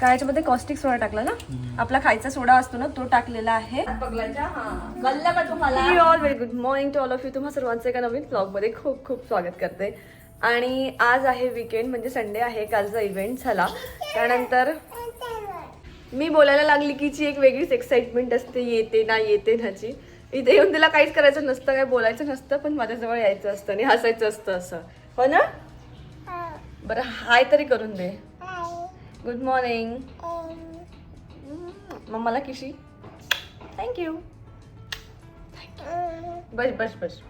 काय याच्यामध्ये कॉस्टिक सोडा टाकला ना? आपला खायचा सोडा असतो ना तो टाकलेला आहे. का all very good morning to all of you तुम्हा सर्वांचं एका नवीन ब्लॉगमध्ये खूप खूप स्वागत करते. आणि आज आहे विकेंड म्हणजे संडे आहे. कालचा इव्हेंट झाला. त्यानंतर मी बोलायला लागली कीची एक वेगळीच एक्साइटमेंट असते येते ना येते नाची इथे येऊन तिला काहीच करायचं नसतं काय बोलायचं नसतं पण माझ्याजवळ यायचं असतं आणि हसायचं असतं असं. हो ना? बरं हाय तरी करून दे. गुड मॉर्निंग मम्माला किशी? थँक्यू बस बस बस.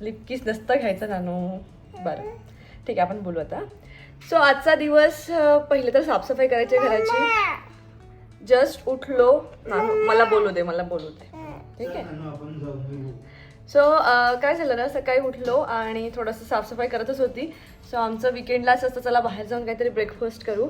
लिपकीस नसतं घ्यायचं नानू. बरं. ठीक आहे आपण बोलू आता. सो आजचा दिवस पहिले तर साफसफाई करायची आहे घराची. जस्ट उठलो. नानू मला बोलू दे मला बोलू दे. ठीक आहे? सो uh, काय झालं ना सकाळी उठलो आणि थोडंसं साफसफाई करतच होती. सो आमचं विकेंडला असं असतं चला बाहेर जाऊन काहीतरी ब्रेकफास्ट करू.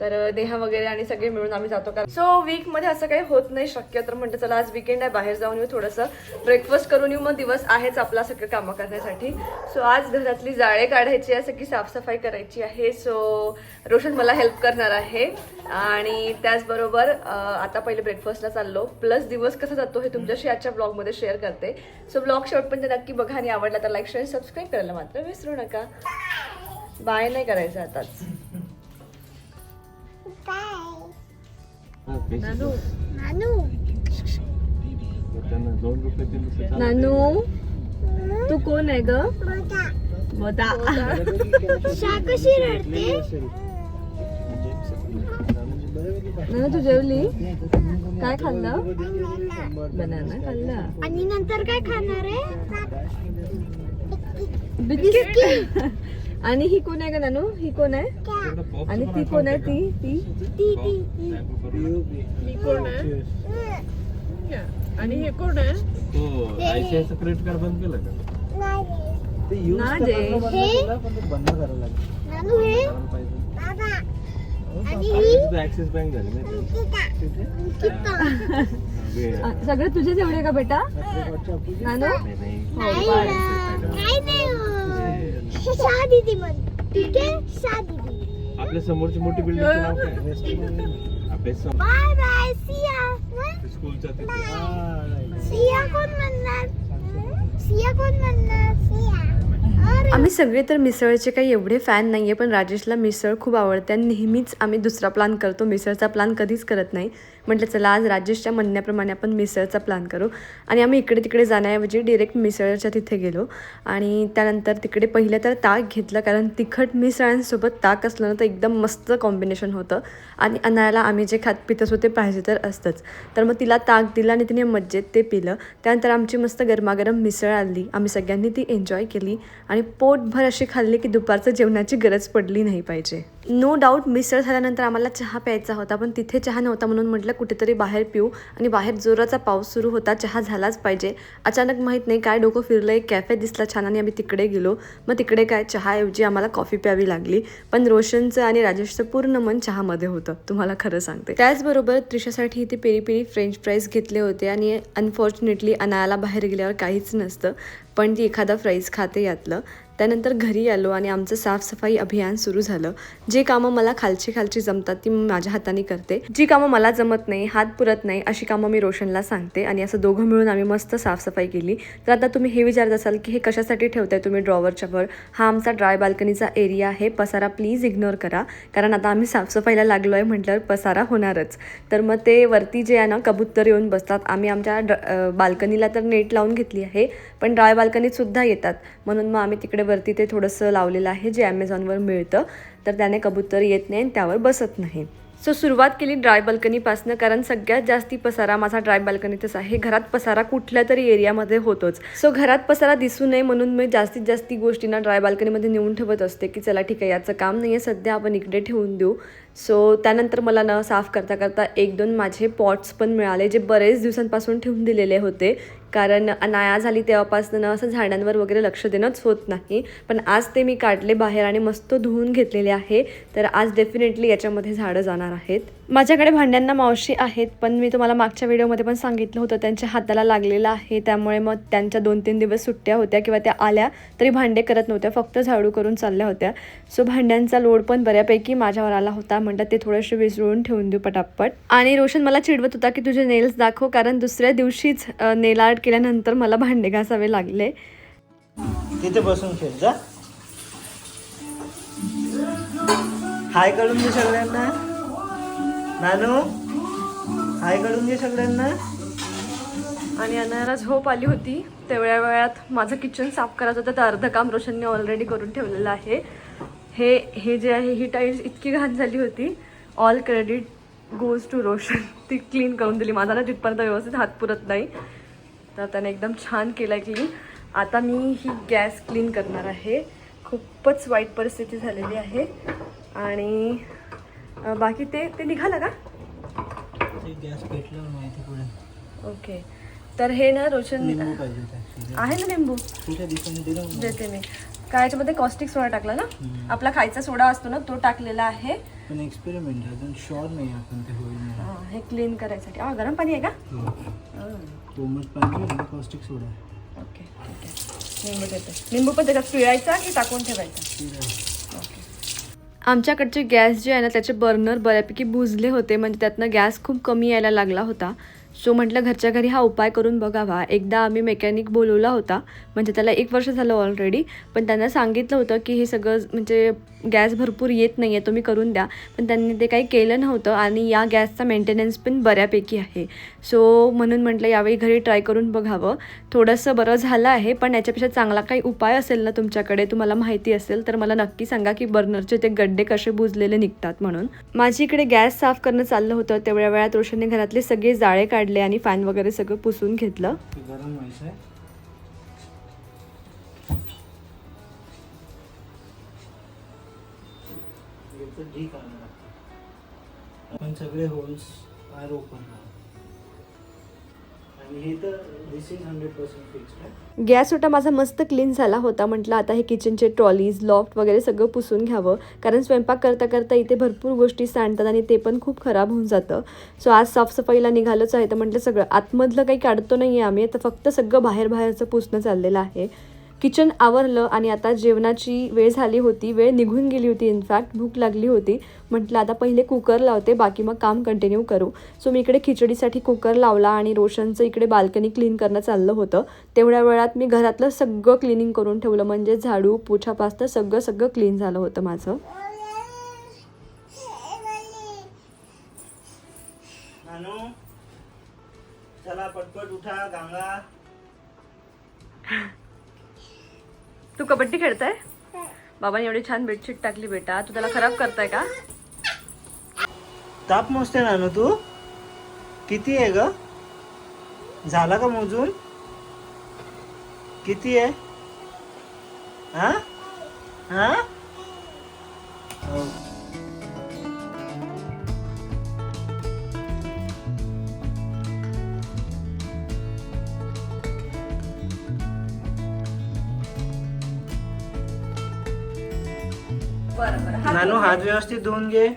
तर अं, नेहा वगैरे आणि सगळे मिळून आम्ही जातो. का सो वीकमध्ये असं काही होत नाही शक्य. तर म्हणते चला आज विकेंड आहे बाहेर जाऊन येऊ थोडंसं. ब्रेकफास्ट करून येऊ मग दिवस आहेच आपला सगळं कामं करण्यासाठी. सो आज घरातली जाळे काढायची आहे सगळी साफसफाई करायची आहे. सो रोशन मला हेल्प करणार आहे. आणि त्याचबरोबर आता पहिले ब्रेकफास्टला चाललो. प्लस दिवस कसा जातो हे तुमच्याशी आजच्या ब्लॉगमध्ये शेअर करते. सो ब्लॉग शेवटपर्यंत नक्की बघा आणि आवडला तर लाईक शेअर सबस्क्राईब करायला मात्र विसरू नका. बाय नाही करायचं आताच. नानू. रुपये नानू. तू कोण आहे ग? मोदा. कशी रडते. नानू तू जेवली? काय खाल्लं? बनाना खाल्ला. आणि नंतर काय खाणार आहे? बिस्किट. आणि ही कोण आहे का नानू? ही कोण आहे? आणि ती कोण आहे? ती ती? ती ती. आणि हे कोण आहे? तो क्रेडिट कार्ड बंद केलं का? हे? हे? ही अ, सगळे तुझेच एवढे का बेटा? नानू नाही, नाही. नाही ना. नाही नाही हो. शाह दीदी म्हण. ठीक आहे? शाह दीदी. आपल्या समोरची मोठी बिल्डिंगचं नाव काय? आपल्यासमोर बाय बाय. सिया तिथे. सिया कोण म्हणणार? सिया कोण म्हणणार? सिया आम्ही सगळे तर मिसळचे काही एवढे फॅन नाही आहे पण राजेशला मिसळ खूप आवडते आणि नेहमीच आम्ही दुसरा प्लान करतो. मिसळचा प्लान कधीच करत नाही. म्हटलं चला आज राजेशच्या म्हणण्याप्रमाणे आपण मिसळचा प्लान करू. आणि आम्ही इकडे तिकडे जाण्याऐवजी डिरेक्ट मिसळच्या तिथे गेलो. आणि त्यानंतर तिकडे पहिलं तर ताक घेतलं कारण तिखट मिसळांसोबत ताक असलं तर एकदम मस्त कॉम्बिनेशन होतं. आणि अनायाला आम्ही जे खात पित होते ते पाहिजे तर असतंच. तर मग तिला ताक दिलं आणि तिने मज्जेत ते पिलं. त्यानंतर आमची मस्त गरमागरम मिसळ आली. आम्ही सगळ्यांनी ती एन्जॉय केली. आणि पोटभर अशी खाल्ली की दुपारचं जेवणाची गरज पडली नाही पाहिजे. नो डाऊट मिसळ झाल्यानंतर आम्हाला चहा प्यायचा होता पण तिथे चहा नव्हता म्हणून म्हटलं कुठेतरी बाहेर पिऊ आणि बाहेर जोराचा पाऊस सुरू होता चहा झालाच पाहिजे. अचानक माहीत नाही काय डोकं फिरलं एक कॅफे दिसला छान आणि आम्ही तिकडे गेलो. मग तिकडे काय चहाऐवजी आम्हाला कॉफी प्यावी लागली. पण रोशनचं आणि राजेशचं पूर्ण मन चहामध्ये होतं तुम्हाला खरं सांगते. त्याचबरोबर त्रिशासाठी इथे पेरी पेरी फ्रेंच फ्राईज घेतले होते आणि अनफॉर्च्युनेटली अनायाला बाहेर गेल्यावर काहीच नसतं. पण ती एखादा फ्राईज खाते यातलं त्यानंतर घरी आलो आणि आमचं साफसफाई अभियान सुरू झालं. जे कामं मला खालची खालची जमतात ती मी माझ्या हाताने करते. जी कामं मला जमत नाही हात पुरत नाही अशी कामं मी रोशनला सांगते आणि असं दोघं मिळून आम्ही मस्त साफसफाई केली. तर आता तुम्ही हे विचारत असाल की हे कशासाठी ठेवताय तुम्ही ड्रॉवरच्या वर? हा आमचा ड्राय बाल्कनीचा एरिया आहे. पसारा प्लीज इग्नोर करा. कारण आता आम्ही साफसफाईला लागलो आहे म्हटल्यावर पसारा होणारच. तर मग ते वरती जे आहे ना कबूतर येऊन बसतात. आम्ही आमच्या बाल्कनीला तर नेट लावून घेतली आहे पण ड्राय बाल्कनीत सुद्धा येतात. म्हणून मग आम्ही तिकडे वरती ते थोडंसं लावलेलं आहे जे ॲमेझॉनवर मिळतं. तर त्याने कबूतर येत नाही आणि त्यावर बसत नाही. सो सुरुवात केली ड्राय बाल्कनीपासनं कारण सगळ्यात जास्ती पसारा माझा ड्राय बाल्कनीतच आहे. घरात पसारा कुठल्या तरी एरियामध्ये होतोच. सो घरात पसारा दिसू नये म्हणून मी जास्तीत जास्ती गोष्टींना ड्राय बाल्कनीमध्ये नेऊन ठेवत असते की चला ठीक आहे याचं काम नाही आहे सध्या आपण इकडे ठेवून देऊ. सो त्यानंतर मला ना साफ करता करता एक दोन माझे पॉट्स पण मिळाले जे बरेच दिवसांपासून ठेवून दिलेले होते. कारण अनाया झाली तेव्हापासून असं झाडांवर वगैरे लक्ष देणंच होत नाही. पण आज ते मी काढले बाहेर आणि मस्त धुवून घेतलेले आहे. तर आज डेफिनेटली याच्यामध्ये झाडं जाणार आहेत. माझ्याकडे भांड्यांना मावशी आहेत पण मी तुम्हाला मागच्या व्हिडिओमध्ये पण सांगितलं होतं त्यांच्या हाताला लागलेलं आहे. त्यामुळे मग त्यांच्या दोन तीन दिवस सुट्ट्या होत्या किंवा त्या आल्या तरी भांडे करत नव्हत्या फक्त झाडू करून चालल्या होत्या. सो भांड्यांचा लोड पण बऱ्यापैकी माझ्यावर आला होता म्हणतात ते थोडेसे विसरून ठेवून देऊ पटापट. आणि रोशन मला चिडवत होता की तुझे नेल्स दाखव कारण दुसऱ्या दिवशीच नेल आर्ट केल्यानंतर मला भांडे घासावे लागले. तिथे बसून खेळ जा. हाय करून सगळ्यांना. नानू हाय करून घे सगळ्यांना. आणि अनायाला झोप आली होती. तेवढ्या वेळात माझं किचन साफ करायचं होतं तर अर्ध काम रोशनने ऑलरेडी करून ठेवलेलं आहे. हे हे जे आहे ही टाईल्स इतकी घाण झाली होती. All credit goes to Roshan. ती क्लीन करून दिली. माझा ना तिथपर्यंत व्यवस्थित हात पुरत नाही. तर त्याने एकदम छान केलं आहे क्लीन आता मी ही गॅस क्लीन करणार आहे. खूपच वाईट परिस्थिती झालेली आहे. आणि बाकी ते ते निघालं का? ते गॅस पेटलं माहिती पुढे ओके. तर हे ना रोशन. आहे ना लिंबू? देते मी. काय याच्यामध्ये कॉस्टिक सोडा टाकला ना? आपला खायचा सोडा असतो ना तो टाकलेला आहे. पण एक्सपेरिमेंट अजून श्योर नाही आपण ते होईल. हा, हे क्लीन करायसाठी. आ गरम पाणी आहे का? हो. हा, कोमट पाणी आणि कॉस्टिक सोडा ओके ठीक आहे. लिंबू देते. लिंबू पण त्याच्यात पिळायचा की टाकून ठेवायचा? आहे. आमच्याकडचे गॅस जे आहे ना त्याचे बर्नर बऱ्यापैकी बुजले होते. म्हणजे त्यातनं गॅस खूप कमी यायला लागला होता. सो म्हटलं घरच्या घरी हा उपाय करून बघावा. एकदा आम्ही मेकॅनिक बोलवला होता. म्हणजे त्याला एक वर्ष झालं ऑलरेडी पण त्यांना सांगितलं होतं की हे सगळं म्हणजे गॅस भरपूर येत नाही आहे तुम्ही करून द्या. पण त्यांनी ते काही केलं नव्हतं आणि या गॅसचा मेंटेनन्स पण बऱ्यापैकी आहे. सो म्हणून म्हटलं यावेळी घरी ट्राय करून बघावं. थोडंसं बरं झालं आहे पण याच्यापेक्षा चांगला काही उपाय असेल ना तुमच्याकडे तुम्हाला माहिती असेल तर मला नक्की सांगा की बर्नरचे ते गड्डे कसे बुजलेले निघतात म्हणून. माझी इकडे गॅस साफ करणं चाललं होतं. तेवढ्या वेळात रोशनने घरातले सगळे जाळे काढले आणि फॅन वगैरे सगळं पुसून घेतलं. आहे आपण सगळे होल्स आर ओपन आणि हे तर this is hundred percent fixed आहे गॅस ओटा माझा मस्त क्लीन झाला होता. म्हटलं आता हे किचनचे ट्रॉलीज लॉफ्ट वगैरे सगळं पुसून घ्यावं. कारण स्वयंपाक करता करता इथे भरपूर गोष्टी सांडतात आणि ते पण खूप खराब होऊन जातं. सो आज साफसफाईला निघालंच आहे. तर म्हटलं सगळं आतमधलं काही काढतो नाही आहे आम्ही. तर फक्त सगळं बाहेर बाहेरचं पुसणं चाललेलं आहे. किचन आवरलं आणि आता जेवणाची वेळ झाली होती वेळ निघून गेली होती इनफॅक्ट भूक लागली होती. म्हटलं आता पहिले कुकर लावते बाकी मग काम कंटिन्यू करू. सो मी इकडे खिचडीसाठी कुकर लावला आणि रोशनचं इकडे बाल्कनी क्लीन करणं चाललं होतं. तेवढ्या वेळात मी घरातलं सगळं क्लिनिंग करून ठेवलं म्हणजे झाडू पोछापासनं सगळं सगळं क्लीन झालं होतं माझं. चला पटपट उठा गांगा. तू कबड्डी खेळताय? बाबा एवढी छान बेडशीट टाकली बेटा. तू त्याला खराब करताय का? ताप मोजते ना तू? किती आहे ग? झाला का मोजून? किती आहे? हा? हा? बरं बरं. नानू हात व्यवस्थित धुवून घे.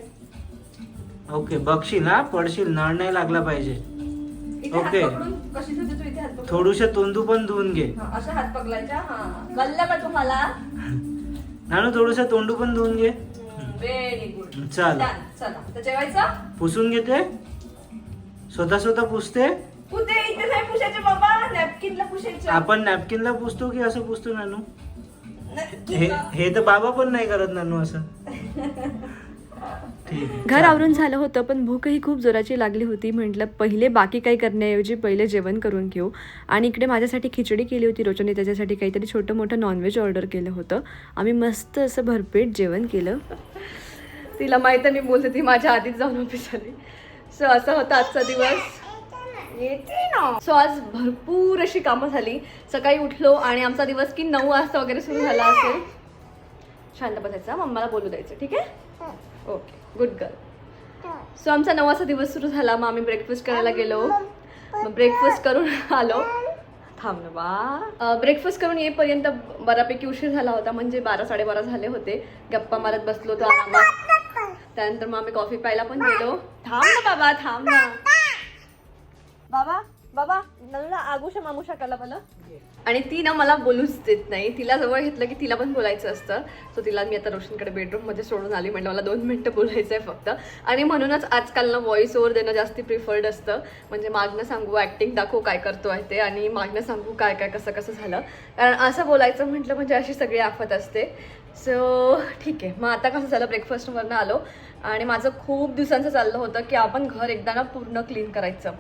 ओके बघशील हा? पडशील नळ नाही लागला पाहिजे. ओके. कशी तुझी तू? इथे हात पकडून? थोडूशे तोंडू पण धुवून घे. हा, अशा हात पकडायच्या हा. कळलं का तुम्हाला? नानू थोडस तोंडू पण धुवून घे. व्हेरी गुड चल चला. तर जेवायचं? पुसून घेते. स्वतः स्वतः पुसते. कुठे इथे नाही पुसायचे बाबा. नॅपकिनला पुसायचं. आपण नॅपकिनला पुसतो की असं पुसतो नानू? हे हे तर बाबा पण नाही करत नानू असं. घर आवरून झालं होतं पण भूकही खूप जोराची लागली होती. म्हटलं पहिले बाकी काही करण्याऐवजी पहिले जेवण करून घेऊ. आणि इकडे माझ्यासाठी खिचडी केली होती रोजने त्याच्यासाठी काहीतरी छोटं मोठं नॉनव्हेज ऑर्डर केलं होतं. आम्ही मस्त असं भरपेट जेवण केलं. तिला माहीत आहे मी बोलते ती माझ्या आधीच जाऊन ऑफिस आली सो असा होता आजचा दिवस. येते ना. सो आज भरपूर अशी कामं झाली. सकाळी उठलो आणि आमचा दिवस की नऊ वाजता वगैरे सुरू झाला असेल. शांत बसायचा. मम्माला बोलू द्यायचं ठीक आहे? ओके गुड गर्ल सो आमचा नऊ वाजता दिवस सुरू झाला. मग आम्ही ब्रेकफास्ट करायला गेलो. मग ब्रेकफास्ट करून आलो. थांब ना बा. ब्रेकफास्ट करून येईपर्यंत बऱ्यापैकी उशीर झाला होता. म्हणजे बारा साडेबारा झाले होते. गप्पा मारत बसलो होतो आरामात. त्यानंतर मग आम्ही कॉफी प्यायला पण गेलो. थांब ना बाबा थांब ना. बाबा बाबा नल्ला आगुशा मामुशा कला मला. आणि ती ना मला बोलूच देत नाही. तिला जवळ घेतलं की तिला पण बोलायचं असतं. सो तिला मी आता रोशनकडे बेडरूममध्ये सोडून आली. म्हणजे मला दोन मिनटं बोलायचं आहे फक्त. आणि म्हणूनच आजकाल ना व्हॉइस ओव्हर देणं जास्ती प्रिफर्ड असतं. म्हणजे मागणं सांगू ॲक्टिंग दाखवू काय करतो आहे ते आणि मागणं सांगू काय काय कसं कसं झालं. कारण असं बोलायचं म्हटलं म्हणजे अशी सगळी आफत असते. सो ठीक आहे. मग आता कसं झालं? ब्रेकफास्टवरनं आलो. आणि माझं खूप दिवसांचं चाललं होतं की आपण घर एकदा ना पूर्ण क्लीन करायचं.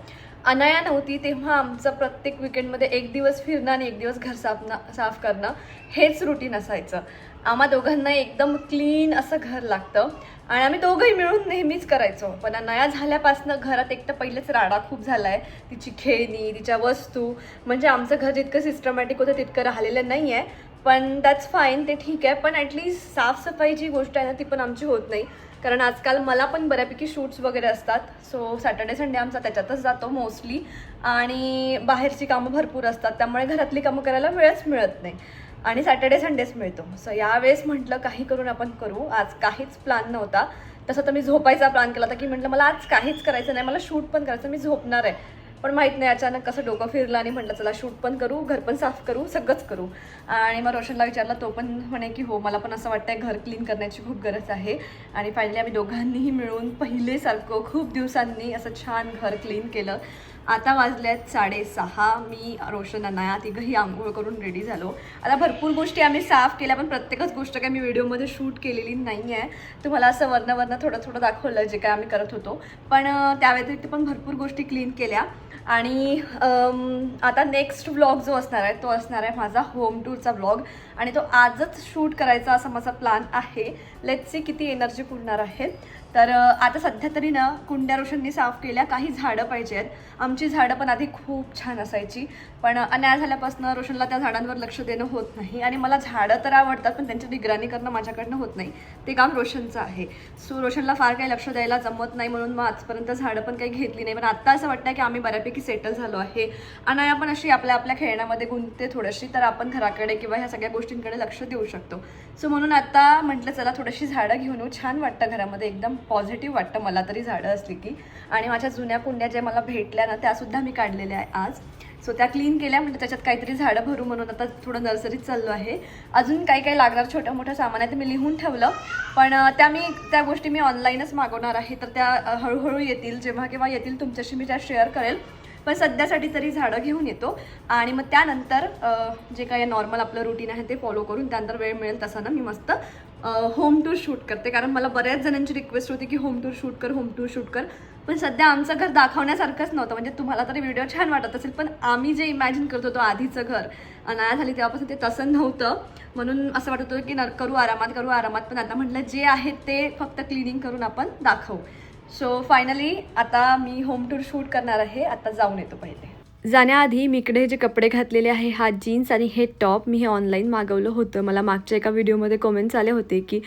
अनाया नव्हती तेव्हा आमचं प्रत्येक विकेंडमध्ये एक दिवस फिरणं आणि एक दिवस घर साफना साफ करणं हेच रुटीन असायचं. आम्हा दोघांना एकदम क्लीन असं घर लागतं. आणि आम्ही दोघंही मिळून नेहमीच करायचो. पण अनाया झाल्यापासनं घरात एक तर पहिलेच राडा खूप झाला आहे तिची खेळणी तिच्या वस्तू. म्हणजे आमचं घर जितकं सिस्टमॅटिक होतं तितकं राहिलेलं नाही आहे पण दॅट्स फाईन ते ठीक आहे. पण ॲटलीस्ट साफसफाई जी गोष्ट आहे ना ती पण आमची होत नाही. कारण आजकाल मला पण बऱ्यापैकी शूट्स वगैरे असतात. सो सॅटर्डे संडे आमचा त्याच्यातच जातो मोस्टली आणि बाहेरची कामं भरपूर असतात. त्यामुळे घरातली कामं करायला वेळच मिळत नाही. आणि सॅटर्डे संडेच मिळतो. सो यावेळेस म्हटलं काही करून आपण करू. आज काहीच प्लॅन नव्हता. तसं तर मी झोपायचा प्लॅन केला होता की म्हटलं मला आज काहीच करायचं नाही. मला शूट पण करायचं. मी झोपणार आहे. पण माहीत नाही अचानक कसं डोकं फिरलं आणि म्हटलं चला शूट पण करू घर पण साफ करू सगळंच करू. आणि मग रोशनला विचारलं तो पण म्हणे की हो मला पण असं वाटतंय घर क्लीन करण्याची खूप गरज आहे. आणि फायनली आम्ही दोघांनीही मिळून पहिलेसारखं खूप दिवसांनी असं छान घर क्लीन केलं. आता वाजले आहेत साडेसहा. मी रोशन अनाया तिघंही आंघोळ करून रेडी झालो. आता भरपूर गोष्टी आम्ही साफ केल्या पण प्रत्येकच गोष्ट काय मी व्हिडिओमध्ये शूट केलेली नाही आहे तुम्हाला असं वरनं वरनं थोडं थोडं दाखवलं जे काय आम्ही करत होतो. पण त्या व्यतिरिक्त पण भरपूर गोष्टी क्लीन केल्या. आणि आता नेक्स्ट व्लॉग जो असणार आहे तो असणार आहे माझा होम टूरचा व्लॉग आणि तो आजच शूट करायचा असा माझा प्लॅन आहे. लेट्स सी किती एनर्जी पुरणार आहे. तर आता सध्या तरी ना कुंड्या रोशननी साफ केल्या काही झाडं पाहिजे आहेत. आमची झाडं पण आधी खूप छान असायची. पण अन्याय झाल्यापासून रोशनला त्या झाडांवर लक्ष देणं होत नाही. आणि मला झाडं तर आवडतात पण त्यांची निगराणी करणं माझ्याकडनं होत नाही. ते काम रोशनचं आहे. सो रोशनला फार काही लक्ष द्यायला जमत नाही म्हणून मग आजपर्यंत झाडं पण काही घेतली नाही. पण आत्ता असं वाटतं की आम्ही बऱ्यापैकी सेटल झालो आहे. अनाया पण अशी आपल्या आपल्या खेळण्यामध्ये गुंतते थोडीशी. तर आपण घराकडे किंवा ह्या सगळ्या गोष्टी गोष्टींकडे लक्ष देऊ शकतो. सो म्हणून आता म्हटलं चला थोडीशी झाडं घेऊन येऊ. छान वाटतं घरामध्ये. एकदम पॉझिटिव्ह वाटतं. मला तरी झाडं असली की. आणि माझ्या जुन्या कुंड्या ज्या मला भेटल्या ना त्यासुद्धा मी काढलेल्या आहे आज. सो त्या क्लीन केल्या. म्हणजे त्याच्यात काहीतरी झाडं भरू म्हणून आता थोडं नर्सरीत चाललो आहे. अजून काही काही लागणार छोटं मोठं सामान आहे ते मी लिहून ठेवलं. पण त्या मी त्या गोष्टी मी ऑनलाईनच मागवणार आहे. तर त्या हळूहळू येतील. जेव्हा केव्हा येतील तुमच्याशी मी त्या शेअर करेल. पण सध्यासाठी तरी झाडं घेऊन येतो. आणि मग त्यानंतर जे काही नॉर्मल आपलं रुटीन आहे ते फॉलो करून त्यानंतर वेळ मिळेल तसा ना मी मस्त होम टूर शूट करते. कारण मला बऱ्याच जणांची रिक्वेस्ट होती की होम टूर शूट कर होम टूर शूट कर. पण सध्या आमचं घर दाखवण्यासारखंच नव्हतं. म्हणजे तुम्हाला तरी व्हिडिओ छान वाटत असेल पण आम्ही जे इमॅजिन करत होतो आधीचं घर अनाया झाली तेव्हापासून ते तसं नव्हतं. म्हणून असं वाटत होतं की न करू आरामात करू आरामात. पण आता म्हटलं जे आहे ते फक्त क्लिनिंग करून आपण दाखवू. सो फायनली आता मी होम टूर शूट करणार आहे. आता जाऊन येतो पहिले. जाण्याआधी मी इकडे जे कपडे घातलेले आहे हा जीन्स आणि हे टॉप मी हे ऑनलाईन मागवलं होतं. मला मागच्या एका व्हिडिओमध्ये कमेंट्स आले होते की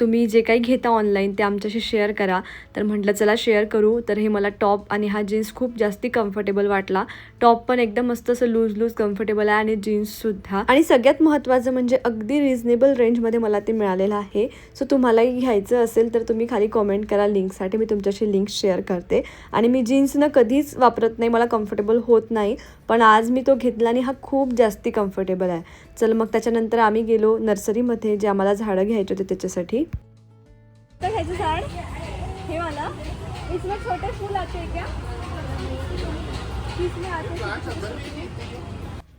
तुम्ही जे काही घेता ऑनलाईन ते आमच्याशी शेअर करा. तर म्हटलं चला शेअर करू. तर हे मला टॉप आणि हा जीन्स खूप जास्ती कम्फर्टेबल वाटला. टॉप पण एकदम मस्त असं लूज लूज कम्फर्टेबल आहे आणि जीन्ससुद्धा आणि सगळ्यात महत्त्वाचं म्हणजे अगदी रिझनेबल रेंजमध्ये मला ते मिळालेलं आहे. सो तुम्हालाही घ्यायचं असेल तर तुम्ही खाली कॉमेंट करा. लिंकसाठी मी तुमच्याशी लिंक शेअर करते. आणि मी जीन्सनं कधीच वापरत नाही. मला कम्फर्टेबल हो होत नाही. पण आज मी तो घेतला आणि हा खूप जास्ती कम्फर्टेबल आहे. चल मग त्याच्यानंतर आम्ही गेलो नर्सरीमध्ये जे आम्हाला झाडं घ्यायचे होते त्याच्यासाठी. झाड हे मला इसमें छोटे फूल आते क्या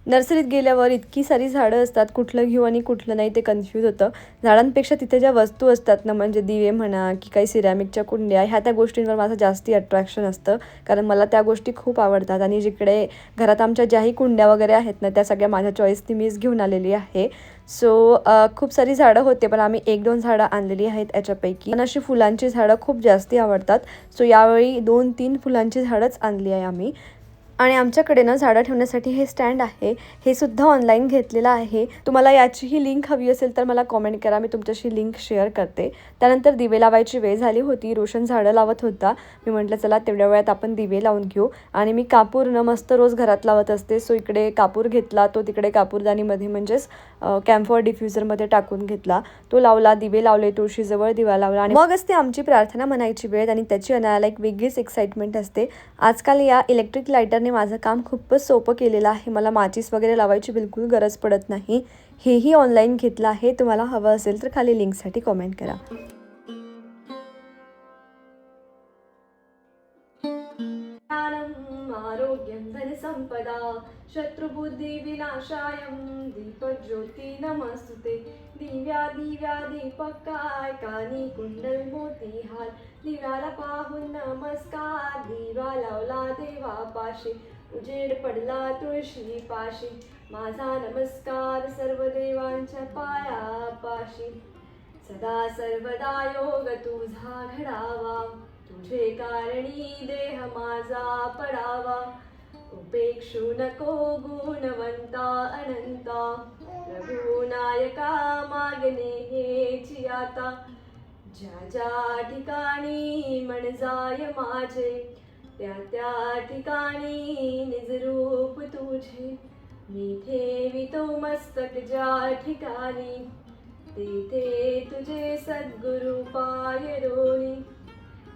नर्सरीत गेल्यावर इतकी सारी झाडं असतात कुठलं घेऊ आणि कुठलं नाही ते कन्फ्यूज होतं. झाडांपेक्षा तिथे ज्या वस्तू असतात ना म्हणजे दिवे म्हणा की काही सिरॅमिकच्या कुंड्या ह्या त्या गोष्टींवर माझं जास्ती अट्रॅक्शन असतं. कारण मला त्या गोष्टी खूप आवडतात आणि जिकडे घरात आमच्या ज्याही कुंड्या वगैरे आहेत ना त्या सगळ्या माझ्या चॉईसनी मीच घेऊन आलेली आहे. सो खूप सारी झाडं होते पण आम्ही एक दोन झाडं आणलेली आहेत याच्यापैकी. पण अशी फुलांची झाडं खूप जास्ती आवडतात. सो यावेळी दोन तीन फुलांची झाडंच आणली आहे आम्ही. आणि आमच्याकडे ना झाडं ठेवण्यासाठी हे स्टँड आहे. हे सुद्धा ऑनलाईन घेतलेलं आहे. तुम्हाला याचीही लिंक हवी असेल तर मला कॉमेंट करा. मी तुमच्याशी लिंक शेअर करते. त्यानंतर दिवे लावायची वेळ झाली होती. रोशन झाडं लावत होता. मी म्हटलं चला तेवढ्या वेळात आपण दिवे लावून घेऊ. आणि मी कापूर न मस्त रोज घरात लावत असते. सो इकडे कापूर घेतला. तो तिकडे कापूरदानीमध्ये म्हणजेच कॅम्फर डिफ्युजरमध्ये टाकून घेतला. तो लावला. दिवे लावले. तुळशीजवळ दिवा लावला. आणि मग असते आमची प्रार्थना म्हणायची वेळ आणि त्याची अनायला एक वेगळीच एक्साइटमेंट असते. आजकाल या इलेक्ट्रिक लायटरने माझं काम खूपच सोपं केलेलं आहे. मला माचीस वगैरे लावायची बिलकुल गरज पडत नाही. हेही ऑनलाईन घेतलं आहे. तुम्हाला हवं असेल तर खाली लिंकसाठी कॉमेंट करा. संपदा। आरोग्यं शत्रुबुद्धी विनाशायं दीपज्योती नमस्तुते। दिव्या दिव्या दीपकाय कानी कुंडल मोती हार दिव्याला पाहून नमस्कार दिवा लावला देवा पाशी। उजेड पडला तुळशी पाशी। माझा नमस्कार सर्व देवांच्या पाया पाशी। सदा सर्वदा योग तुझा घडावा। तुझे कारणी देह माझा पडावा। उपेक्षू नको गुणवंता अनंता रघुनायका मागणे हेची आता ज्या ज्या ठिकाणी मन जाय माझे त्या त्या ठिकाणी निजरूप तुझे। मी ठेवितो मस्तक ज्या ठिकाणी तेथे तुझे सद्गुरु पाय रोळी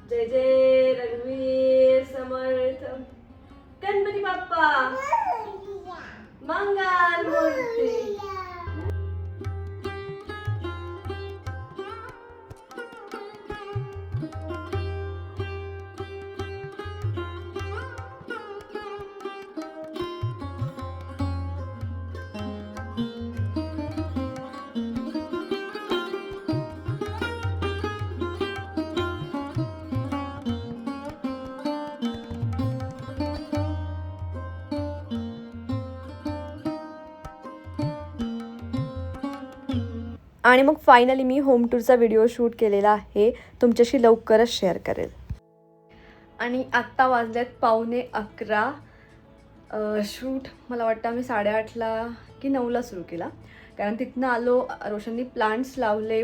जय जय रघुवीर समर्थ। गणपती बाप्पा मंगल मूर्ती आणि मग फायनली मी होम टूरचा व्हिडिओ शूट केलेला आहे. तुमच्याशी लवकरच शेअर करेल. आणि आत्ता वाजल्यात पावणे अकरा. शूट मला वाटतं आम्ही साडेआठला की नऊला सुरू केला. कारण तिथनं आलो रोशननी प्लांट्स लावले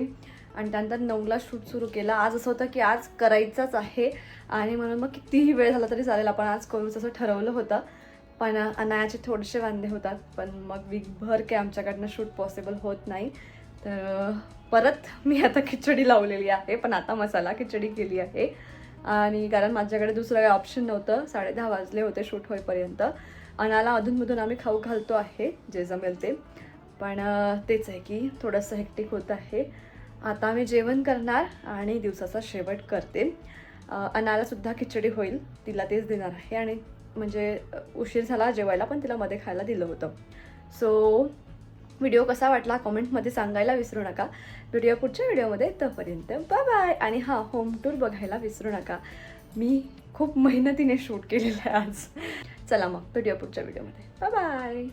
आणि त्यानंतर नऊला शूट सुरू केला. आज असं होतं की आज करायचाच आहे. आणि म्हणून मग कितीही वेळ झाला तरी चालेल. आपण आज करूच असं ठरवलं होतं. पण अनायाचे थोडेसे वांदे होतात. पण मग वीकभर काही आमच्याकडनं शूट पॉसिबल होत नाही. तर परत मी आता खिचडी लावलेली आहे पण आता मसाला खिचडी केली आहे. आणि कारण माझ्याकडे दुसरं काही ऑप्शन नव्हतं साडे दहा वाजले होते शूट होईपर्यंत. अनाला अधूनमधून आम्ही खाऊ घालतो आहे जे जमेल ते. पण तेच आहे की थोडंसं हेक्टिक होत आहे. आता मी जेवण करणार आणि दिवसाचा शेवट करते. अनालासुद्धा खिचडी होईल तिला तेच देणार आहे. आणि म्हणजे उशीर झाला जेवायला पण तिला मध्ये खायला दिलं होतं. सो व्हिडिओ कसा वाटला कॉमेंटमध्ये सांगायला विसरू नका. व्हिडिओ पुढच्या व्हिडिओमध्ये तोपर्यंत बाय बाय आणि हां होम टूर बघायला विसरू नका. मी खूप मेहनतीने शूट केलेलं आहे आज. चला मग व्हिडिओ पुढच्या व्हिडिओमध्ये. Bye bye